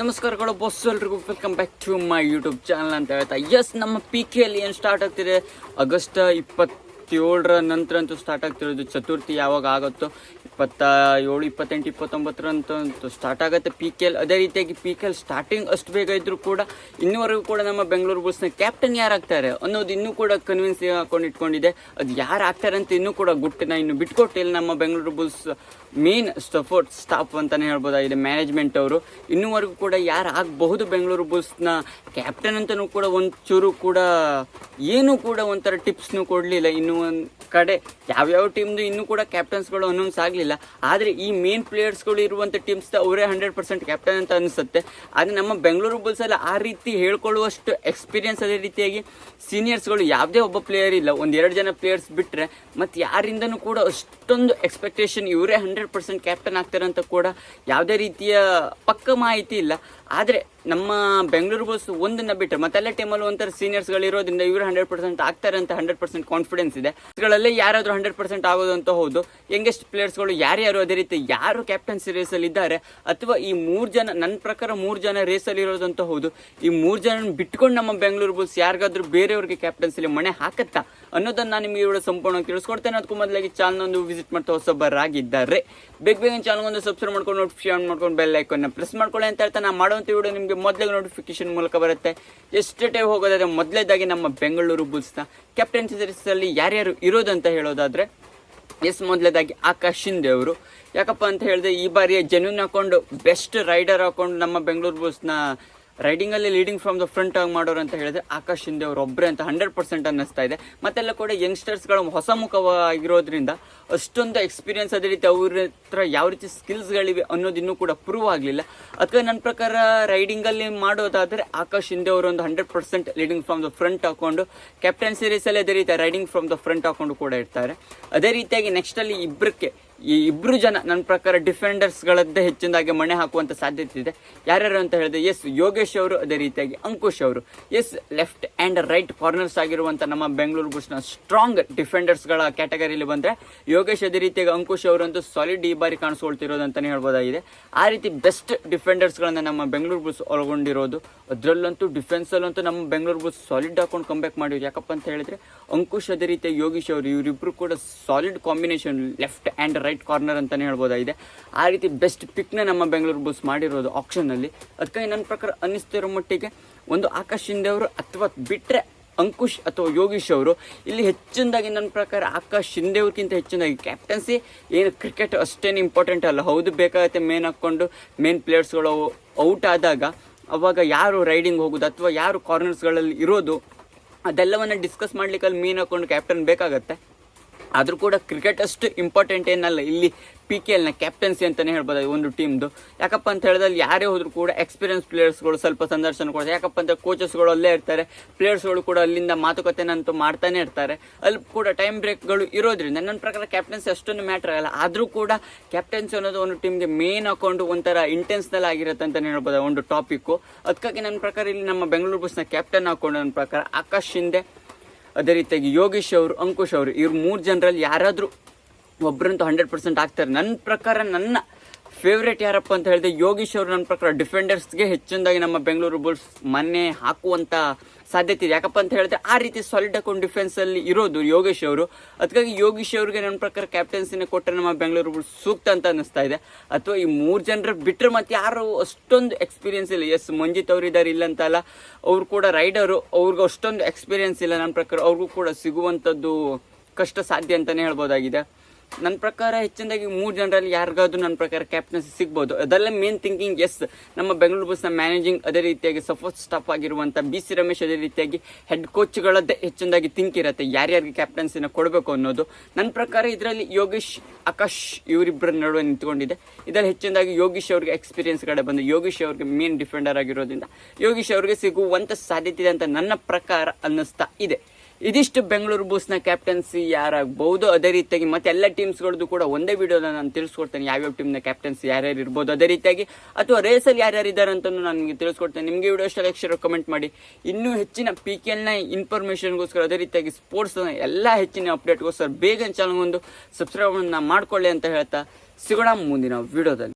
ನಮಸ್ಕಾರಗಳು ಬಸ್ ಎಲ್ರಿಗೂ welcome back to my YouTube channel ಅಂತ ಹೇಳ್ತಾ. ಎಸ್ ನಮ್ಮ ಪಿ ಕೆ ಅಲ್ಲಿ ಏನು ಸ್ಟಾರ್ಟ್ ಆಗ್ತಿದೆ? ಆಗಸ್ಟ್ ಇಪ್ಪತ್ತೇಳರ ನಂತರ ಅಂತೂ ಸ್ಟಾರ್ಟ್ ಆಗ್ತಿರೋದು. ಚತುರ್ಥಿ ಯಾವಾಗ ಆಗುತ್ತೋ? ಇಪ್ಪತ್ತ ಏಳು ಇಪ್ಪತ್ತೆಂಟು ಇಪ್ಪತ್ತೊಂಬತ್ತರಂತೂ ಸ್ಟಾರ್ಟ್ ಆಗುತ್ತೆ ಪಿ ಕೆ ಎಲ್ ಅದೇ ರೀತಿಯಾಗಿ ಪಿ ಕೆ ಎಲ್ ಸ್ಟಾರ್ಟಿಂಗ್ ಅಷ್ಟು ಬೇಗ ಇದ್ರೂ ಕೂಡ ಇನ್ನೂವರೆಗೂ ಕೂಡ ನಮ್ಮ ಬೆಂಗಳೂರು ಬುಲ್ಸ್ನ ಕ್ಯಾಪ್ಟನ್ ಯಾರು ಆಗ್ತಾರೆ ಅನ್ನೋದು ಇನ್ನೂ ಕೂಡ ಕನ್ವಿನ್ಸ್ ಹಾಕೊಂಡು ಇಟ್ಕೊಂಡಿದೆ. ಅದು ಯಾರು ಆಗ್ತಾರೆ ಅಂತ ಇನ್ನೂ ಕೂಡ ಗುಟ್ಟಿನ ಇನ್ನು ಬಿಟ್ಕೊಟ್ಟಿಲ್ಲ ನಮ್ಮ Bengaluru Bulls main support staff ಅಂತಲೇ ಹೇಳ್ಬೋದಾಗಿದೆ ಮ್ಯಾನೇಜ್ಮೆಂಟ್ ಅವರು. ಇನ್ನೂವರೆಗೂ ಕೂಡ ಯಾರು ಆಗಬಹುದು ಬೆಂಗಳೂರು ಬುಲ್ಸ್ನ ಕ್ಯಾಪ್ಟನ್ ಅಂತಲೂ ಕೂಡ ಒಂಚೂರು ಕೂಡ ಏನೂ ಕೂಡ ಒಂಥರ ಟಿಪ್ಸ್ನೂ ಕೊಡಲಿಲ್ಲ. ಇನ್ನೂ ಒಂದು ಕಡೆ ಯಾವ್ಯಾವ ಟೀಮ್ದು ಇನ್ನೂ ಕೂಡ ಕ್ಯಾಪ್ಟನ್ಸ್ಗಳು ಅನೌನ್ಸ್ ಆಗಲಿಲ್ಲ. ಆದರೆ ಈ ಮೇನ್ ಪ್ಲೇಯರ್ಸ್ಗಳು ಇರುವಂಥ ಟೀಮ್ಸ್ ಅವರೇ ಹಂಡ್ರೆಡ್ ಪರ್ಸೆಂಟ್ ಕ್ಯಾಪ್ಟನ್ ಅಂತ ಅನಿಸುತ್ತೆ. ಆದರೆ ನಮ್ಮ ಬೆಂಗಳೂರು ಬುಲ್ಸಲ್ಲಿ ಆ ರೀತಿ ಹೇಳ್ಕೊಳ್ಳುವಷ್ಟು ಎಕ್ಸ್ಪೀರಿಯನ್ಸ್ ಅದೇ ರೀತಿಯಾಗಿ ಸೀನಿಯರ್ಸ್ಗಳು ಯಾವುದೇ ಒಬ್ಬ ಪ್ಲೇಯರ್ ಇಲ್ಲ. ಒಂದೆರಡು ಜನ ಪ್ಲೇಯರ್ಸ್ ಬಿಟ್ಟರೆ ಮತ್ತು ಯಾರಿಂದನೂ ಕೂಡ ಅಷ್ಟೊಂದು ಎಕ್ಸ್ಪೆಕ್ಟೇಷನ್ ಇವರೇ ಹಂಡ್ರೆಡ್ ಪರ್ಸೆಂಟ್ ಕ್ಯಾಪ್ಟನ್ ಆಗ್ತಾರೆ ಅಂತ ಕೂಡ ಯಾವುದೇ ರೀತಿಯ ಪಕ್ಕ ಮಾಹಿತಿ ಇಲ್ಲ. ಆದರೆ ನಮ್ಮ ಬೆಂಗಳೂರು ಬಸ್ ಒಂದನ್ನ ಬಿಟ್ಟರೆ ಮತ್ತೆಲ್ಲ ಟೀಮಲ್ಲಿ ಒಂಥರ ಸೀನಿಯರ್ಸ್ಗಳು ಇರೋದ್ರಿಂದ ಇವರು ಹಂಡ್ರೆಡ್ ಪರ್ಸೆಂಟ್ ಆಗ್ತಾರೆ ಅಂತ ಹಂಡ್ರೆಡ್ ಪರ್ಸೆಂಟ್ ಕಾನ್ಫಿಡೆನ್ಸ್ ಇದೆ. ಗಳಲ್ಲಿ ಯಾರಾದರೂ ಹಂಡ್ರೆಡ್ ಪರ್ಸೆಂಟ್ ಆಗೋದು ಅಂತ ಹೌದು. ಯಂಗೆಸ್ಟ್ ಪ್ಲೇಯರ್ಸ್ಗಳು ಯಾರ್ಯಾರು ಅದೇ ರೀತಿ ಯಾರು ಕ್ಯಾಪ್ಟನ್ಸಿ ರೇಸಲ್ಲಿ ಇದ್ದಾರೆ ಅಥವಾ ಈ ಮೂರು ಜನ ನನ್ನ ಪ್ರಕಾರ ಮೂರು ಜನ ರೇಸಲ್ಲಿ ಇರೋದಂತ ಹೌದು. ಈ ಮೂರು ಜನ ಬಿಟ್ಕೊಂಡು ನಮ್ಮ ಬೆಂಗಳೂರು ಬುಲ್ಸ್ ಯಾರಿಗಾದ್ರೂ ಬೇರೆಯವ್ರಿಗೆ ಕ್ಯಾಪ್ಟನ್ಸಿಲಿ ಮಣೆ ಹಾಕತ್ತಾ? ಅನ್ನೋದನ್ನ ನಾನು ನಿಮಗೆ ಇವಳು ಸಂಪೂರ್ಣವಾಗಿ ತಿಳಿಸ್ಕೊಡ್ತೇನೆ. ಅದಕ್ಕೂ ಮೊದಲಾಗಿ ಚಾನಲ್ ಒಂದು ವಿಸಿಟ್ ಮಾಡ್ತಾ ಹೊಸಬರಾಗಿದ್ದಾರೆ ಬೇಗ ಬೇಗ ಚಾನಲ್ ಒಂದು ಸಬ್ಸ್ಕ್ರೈಬ್ ಮಾಡ್ಕೊಂಡು ನೋಟಿಫಿಕೇಶನ್ ಮಾಡ್ಕೊಂಡು ಬೆಲ್ ಐಕನ್ನ ಪ್ರೆಸ್ ಮಾಡ್ಕೊಳ್ಳಿ ಅಂತ ಹೇಳ್ತಾ ನಾನು ಮಾಡುವಂಥ ವಿಡಿಯೋ ನಿಮಗೆ ಮೊದಲೇ ನೋಟಿಫಿಕೇಶನ್ ಮೂಲಕ ಬರುತ್ತೆ. ಎಷ್ಟು ಟೈಮ್ ಹೋಗೋದಾದ್ರೆ ಮೊದಲೇದಾಗಿ ನಮ್ಮ ಬೆಂಗಳೂರು ಬುಲ್ಸ್ನ ಕ್ಯಾಪ್ಟನ್ಸಿ ಸೀರೀಸಲ್ಲಿ ಯಾರ್ಯಾರು ಇರೋದಂತ ಹೇಳೋದಾದರೆ, ಎಸ್ ಮೊದಲೇದಾಗಿ ಆಕಾಶ್ ಶಿಂದೆ ಅವರು. ಯಾಕಪ್ಪ ಅಂತ ಹೇಳಿದ್ರೆ ಈ ಬಾರಿ ಜನೂನ್ ಹಾಕೊಂಡು ಬೆಸ್ಟ್ ರೈಡರ್ ಹಾಕೊಂಡು ನಮ್ಮ ಬೆಂಗಳೂರು ಬುಲ್ಸ್ನ ರೈಡಿಂಗಲ್ಲಿ ಲೀಡಿಂಗ್ ಫ್ರಮ್ ದ ಫ್ರಂಟ್ ಆಗಿ ಮಾಡೋರು ಅಂತ ಹೇಳಿದ್ರೆ ಆಕಾಶ್ ಶಿಂದೆ ಅವರು ಒಬ್ಬರೇ ಅಂತ ಹಂಡ್ರೆಡ್ ಪರ್ಸೆಂಟ್ ಅನ್ನಿಸ್ತಾ ಇದೆ. ಮತ್ತೆಲ್ಲ ಕೂಡ ಯಂಗ್ಸ್ಟರ್ಸ್ಗಳು ಹೊಸ ಮುಖವಾಗಿರೋದ್ರಿಂದ ಅಷ್ಟೊಂದು ಎಕ್ಸ್ಪೀರಿಯನ್ಸ್ ಅದೇ ರೀತಿ ಅವ್ರ ಹತ್ರ ಯಾವ ರೀತಿ ಸ್ಕಿಲ್ಸ್ಗಳಿವೆ ಅನ್ನೋದು ಇನ್ನೂ ಕೂಡ ಪ್ರೂವ್ ಆಗಲಿಲ್ಲ. ಅದಕ್ಕೆ ನನ್ನ ಪ್ರಕಾರ ರೈಡಿಂಗಲ್ಲಿ ಮಾಡೋದಾದರೆ ಆಕಾಶ್ ಶಿಂದೆ ಅವರು ಒಂದು hundred percent leading from the front ಹಾಕೊಂಡು ಕ್ಯಾಪ್ಟನ್ ಸೀರೀಸಲ್ಲಿ ಅದೇ ರೀತಿ ರೈಡಿಂಗ್ ಫ್ರಮ್ ದ ಫ್ರಂಟ್ ಹಾಕೊಂಡು ಕೂಡ ಇರ್ತಾರೆ. ಅದೇ ರೀತಿಯಾಗಿ ನೆಕ್ಸ್ಟಲ್ಲಿ ಇಬ್ಬರಕ್ಕೆ ಈ ಇಬ್ಬರು ಜನ ನನ್ನ ಪ್ರಕಾರ ಡಿಫೆಂಡರ್ಸ್ಗಳದ್ದೇ ಹೆಚ್ಚಿನದಾಗಿ ಮಣೆ ಹಾಕುವಂತ ಸಾಧ್ಯತೆ ಇದೆ. ಯಾರ್ಯಾರು ಅಂತ ಹೇಳಿದ್ರೆ, ಎಸ್, ಯೋಗೇಶ್ ಅವರು, ಅದೇ ರೀತಿಯಾಗಿ ಅಂಕುಶ್ ಅವರು. Yes left and right corners ಆಗಿರುವಂಥ ನಮ್ಮ ಬೆಂಗಳೂರು ಬುಷ್ನ ಸ್ಟ್ರಾಂಗ್ ಡಿಫೆಂಡರ್ಸ್ಗಳ ಕ್ಯಾಟಗರಿಲಿ ಬಂದರೆ, ಯೋಗೇಶ್ ಅದೇ ರೀತಿಯಾಗಿ ಅಂಕುಶ್ ಅವರಂತೂ ಸಾಲಿಡ್ ಈ ಬಾರಿ ಕಾಣಿಸ್ಕೊಳ್ತಿರೋದು ಅಂತಲೇ ಹೇಳ್ಬೋದಾಗಿದೆ. ಆ ರೀತಿ ಬೆಸ್ಟ್ ಡಿಫೆಂಡರ್ಸ್ಗಳನ್ನ ನಮ್ಮ ಬೆಂಗಳೂರು ಬುಲ್ಸ್ ಒಳಗೊಂಡಿರೋದು, ಅದರಲ್ಲಂತೂ ಡಿಫೆನ್ಸಲ್ಲಂತೂ ನಮ್ಮ ಬೆಂಗಳೂರು ಬುಲ್ಸ್ ಸಾಲಿಡ್ ಹಾಕೊಂಡು ಕಂಬ್ಯಾಕ್ ಮಾಡಿದ್ರು ಯಾಕಪ್ಪ ಅಂತ ಹೇಳಿದ್ರೆ, ಅಂಕುಶ್ ಅದೇ ರೀತಿ ಯೋಗೀಶ್ ಅವರು, ಇವರಿಬ್ರು ಕೂಡ solid combination left and right corner ಅಂತಲೇ ಹೇಳ್ಬೋದಾಗಿದೆ. ಆ ರೀತಿ ಬೆಸ್ಟ್ ಪಿಕ್ನ ನಮ್ಮ ಬೆಂಗಳೂರು ಬುಲ್ಸ್ ಮಾಡಿರೋದು ಆಪ್ಷನಲ್ಲಿ ಅದಕ್ಕಾಗಿ ನನ್ನ ಪ್ರಕಾರ ಅನ್ನಿಸ್ತಿರೋ ಮಟ್ಟಿಗೆ ಒಂದು ಆಕಾಶ್ ಶಿಂದೆ ಅವರು ಅಥವಾ ಬಿಟ್ಟರೆ ಅಂಕುಶ್ ಅಥವಾ ಯೋಗೀಶ್ ಅವರು, ಇಲ್ಲಿ ಹೆಚ್ಚಿನದಾಗಿ ನನ್ನ ಪ್ರಕಾರ ಆಕಾಶ್ ಶಿಂದೆ ಅವ್ರಿಗಿಂತ ಹೆಚ್ಚಿನದಾಗಿ ಕ್ಯಾಪ್ಟನ್ಸಿ ಏನು ಕ್ರಿಕೆಟ್ ಅಷ್ಟೇನು ಇಂಪಾರ್ಟೆಂಟ್ ಅಲ್ಲ. ಹೌದು, ಬೇಕಾಗುತ್ತೆ ಮೇನ್ ಹಾಕ್ಕೊಂಡು ಮೇನ್ ಪ್ಲೇಯರ್ಸ್ಗಳು ಔಟ್ ಆದಾಗ, ಅವಾಗ ಯಾರು ರೈಡಿಂಗ್ ಹೋಗೋದು ಅಥವಾ ಯಾರು ಕಾರ್ನರ್ಸ್ಗಳಲ್ಲಿ ಇರೋದು, ಅದೆಲ್ಲವನ್ನು ಡಿಸ್ಕಸ್ ಮಾಡ್ಲಿಕ್ಕೆ ಅಲ್ಲಿ ಮೀನ್ ಹಾಕೊಂಡು ಕ್ಯಾಪ್ಟನ್ ಬೇಕಾಗತ್ತೆ. ಆದರೂ ಕೂಡ ಕ್ರಿಕೆಟ್ ಅಷ್ಟು ಇಂಪಾರ್ಟೆಂಟ್ ಏನಲ್ಲ. ಇಲ್ಲಿ ಪಿ ಕೆ ಎಲ್ನ ಕ್ಯಾಪ್ಟನ್ಸಿ ಅಂತಲೇ ಹೇಳ್ಬೋದು ಒಂದು ಟೀಮ್ದು ಯಾಕಪ್ಪ ಅಂತ ಹೇಳಿದ್ರೆ ಅಲ್ಲಿ ಯಾರೇ ಹೋದರೂ ಕೂಡ ಎಕ್ಸ್ಪೀರಿಯನ್ಸ್ ಪ್ಲೇಯರ್ಸ್ಗಳು ಸ್ವಲ್ಪ ಸಂದರ್ಶನ ಕೊಡ್ತಾರೆ. ಯಾಕಪ್ಪ ಅಂತ ಕೋಚಸ್ಗಳು ಅಲ್ಲೇ ಇರ್ತಾರೆ. ಪ್ಲೇಯರ್ಸ್ಗಳು ಕೂಡ ಅಲ್ಲಿಂದ ಮಾತುಕತೆನಂತೂ ಮಾಡ್ತಾನೆ ಇರ್ತಾರೆ. ಅಲ್ಲಿ ಕೂಡ ಟೈಮ್ ಬ್ರೇಕ್ಗಳು ಇರೋದ್ರಿಂದ ನನ್ನ ಪ್ರಕಾರ ಕ್ಯಾಪ್ಟನ್ಸಿ ಅಷ್ಟೊಂದು ಮ್ಯಾಟ್ರ್ ಆಗಲ್ಲ. ಆದರೂ ಕೂಡ ಕ್ಯಾಪ್ಟನ್ಸಿ ಅನ್ನೋದು ಒಂದು ಟೀಮ್ಗೆ ಮೇನ್ ಹಾಕೊಂಡು ಒಂಥರ ಇಂಟೆನ್ಸ್ನಲ್ಲಿ ಆಗಿರುತ್ತೆ ಅಂತಲೇ ಹೇಳ್ಬೋದು ಒಂದು ಟಾಪಿಕ್ಕು ಅದಕ್ಕಾಗಿ ನನ್ನ ಪ್ರಕಾರ ಇಲ್ಲಿ ನಮ್ಮ ಬೆಂಗಳೂರು ಬಸ್ನ ಕ್ಯಾಪ್ಟನ್ ಹಾಕೊಂಡು ನನ್ನ ಪ್ರಕಾರ ಆಕಾಶ್ ಶಿಂದೆ ಅದೇ ರೀತಿಯಾಗಿ ಯೋಗೇಶ್ ಅವರು, ಅಂಕುಶ್ ಅವರು, ಇವ್ರು ಮೂರು ಜನರಲ್ಲಿ ಯಾರಾದರೂ ಒಬ್ಬರಂತೂ ಹಂಡ್ರೆಡ್ ಪರ್ಸೆಂಟ್ ಆಗ್ತಾರೆ. ನನ್ನ ಪ್ರಕಾರ ನನ್ನ ಫೇವ್ರೇಟ್ ಯಾರಪ್ಪ ಅಂತ ಹೇಳಿದ್ರೆ ಯೋಗೀಶ್ ಅವರು ನನ್ನ ಪ್ರಕಾರ ಡಿಫೆಂಡರ್ಸ್ಗೆ ಹೆಚ್ಚಿನದಾಗಿ ನಮ್ಮ ಬೆಂಗಳೂರು ಬುಲ್ಸ್ ಮೊನ್ನೆ ಹಾಕುವಂಥ ಸಾಧ್ಯತೆ ಇದೆ. ಯಾಕಪ್ಪ ಅಂತ ಹೇಳಿದ್ರೆ ಆ ರೀತಿ ಸಾಲಿಡ್ ಡಿಫೆನ್ಸ್ ಡಿಫೆನ್ಸಲ್ಲಿ ಇರೋದು ಯೋಗೇಶ್ ಅವರು. ಅದಕ್ಕಾಗಿ ಯೋಗೀಶ್ ಅವರಿಗೆ ನನ್ನ ಪ್ರಕಾರ ಕ್ಯಾಪ್ಟನ್ಸಿನ ಕೊಟ್ಟರೆ ನಮ್ಮ ಬೆಂಗಳೂರು ಬುಲ್ಸ್ ಸೂಕ್ತ ಅಂತ ಅನ್ನಿಸ್ತಾ ಇದೆ. ಅಥವಾ ಈ ಮೂರು ಜನರ ಬಿಟ್ಟರೆ ಮತ್ತೆ ಯಾರು ಅಷ್ಟೊಂದು ಎಕ್ಸ್ಪೀರಿಯನ್ಸ್ ಇಲ್ಲ. ಎಸ್ ಮಂಜಿತ್ ಅವರು ಇದ್ದಾರೆ ಇಲ್ಲ ಅಂತಲ್ಲ ಅವ್ರು ಕೂಡ ರೈಡರು ಅವ್ರಿಗೂ ಅಷ್ಟೊಂದು ಎಕ್ಸ್ಪೀರಿಯನ್ಸ್ ಇಲ್ಲ. ನನ್ನ ಪ್ರಕಾರ ಅವ್ರಿಗೂ ಕೂಡ ಸಿಗುವಂಥದ್ದು ಕಷ್ಟ ಸಾಧ್ಯ ಅಂತಲೇ ಹೇಳ್ಬೋದಾಗಿದೆ. ನನ್ನ ಪ್ರಕಾರ ಹೆಚ್ಚಿನದಾಗಿ ಮೂರು ಜನರಲ್ಲಿ ಯಾರಿಗಾದ್ರೂ ನನ್ನ ಪ್ರಕಾರ ಕ್ಯಾಪ್ಟನ್ಸಿ ಸಿಗ್ಬೋದು. ಅದೆಲ್ಲ ಮೇನ್ ಥಿಂಕಿಂಗ್ ಎಸ್ ನಮ್ಮ ಬೆಂಗಳೂರು ಬಸ್ನ ಮ್ಯಾನೇಜಿಂಗ್ ಅದೇ ರೀತಿಯಾಗಿ ಸಪೋರ್ಟ್ ಸ್ಟಾಫ್ ಆಗಿರುವಂಥ ಬಿ ಸಿ ರಮೇಶ್ ಅದೇ ರೀತಿಯಾಗಿ ಹೆಡ್ ಕೋಚ್ಗಳದ್ದೇ ಹೆಚ್ಚಿನದಾಗಿ ಥಿಂಕ್ ಇರುತ್ತೆ. ಯಾರ್ಯಾರಿಗೆ ಕ್ಯಾಪ್ಟನ್ಸಿನ ಕೊಡಬೇಕು ಅನ್ನೋದು. ನನ್ನ ಪ್ರಕಾರ ಇದರಲ್ಲಿ ಯೋಗೇಶ್, ಆಕಾಶ್ ಇವರಿಬ್ಬರ ನಡುವೆ ನಿಂತ್ಕೊಂಡಿದೆ. ಇದರಲ್ಲಿ ಹೆಚ್ಚಿನದಾಗಿ ಯೋಗೀಶ್ ಅವ್ರಿಗೆ ಎಕ್ಸ್ಪೀರಿಯನ್ಸ್ ಕಡೆ ಬಂದು, ಯೋಗೀಶ್ ಅವ್ರಿಗೆ ಮೇನ್ ಡಿಫೆಂಡರ್ ಆಗಿರೋದ್ರಿಂದ ಯೋಗೀಶ್ ಅವ್ರಿಗೆ ಸಿಗುವಂಥ ಸಾಧ್ಯತೆ ಇದೆ ಅಂತ ನನ್ನ ಪ್ರಕಾರ ಅನ್ನಿಸ್ತಾ ಇದೆ. ಇದಿಷ್ಟು ಬೆಂಗಳೂರು ಬೂಸ್ನ ಕ್ಯಾಪ್ಟನ್ಸಿ ಯಾರಾಗಬಹುದು ಅದೇ ರೀತಿಯಾಗಿ ಮತ್ತೆ ಎಲ್ಲ ಟೀಮ್ಸ್ಗಳದ್ದು ಕೂಡ ಒಂದೇ ವಿಡಿಯೋದ ನಾನು ತಿಳಿಸ್ಕೊಡ್ತೇನೆ. ಯಾವ್ಯಾವ ಟೀಮ್ನ ಕ್ಯಾಪ್ಟನ್ಸಿ ಯಾರ್ಯಾರು ಇರ್ಬೋದು, ಅದೇ ರೀತಿಯಾಗಿ ಅಥವಾ ರೇಸಲ್ಲಿ ಯಾರ್ಯಾರು ಇದ್ದಾರೆ ಅಂತ ನಾನು ನಿಮಗೆ ತಿಳಿಸ್ಕೊಡ್ತೇನೆ. ನಿಮಗೆ ವಿಡಿಯೋ ಇಷ್ಟ ಲಕ್ಷ ಕಮೆಂಟ್ ಮಾಡಿ. ಇನ್ನೂ ಹೆಚ್ಚಿನ ಪಿ ಕೆ ಎಲ್ನ ಇನ್ಫಾರ್ಮೇಷನ್ಗೋಸ್ಕರ ಅದೇ ರೀತಿಯಾಗಿ ಸ್ಪೋರ್ಟ್ಸ್ನ ಎಲ್ಲ ಹೆಚ್ಚಿನ ಅಪ್ಡೇಟ್ಗೋಸ್ಕರ ಬೇಗ ಚಾನಲ್ ಒಂದು ಸಬ್ಸ್ಕ್ರೈಬ್ ಮಾಡ್ಕೊಳ್ಳಿ ಅಂತ ಹೇಳ್ತಾ ಸಿಗೋಣ ಮುಂದಿನ ವಿಡಿಯೋದಲ್ಲಿ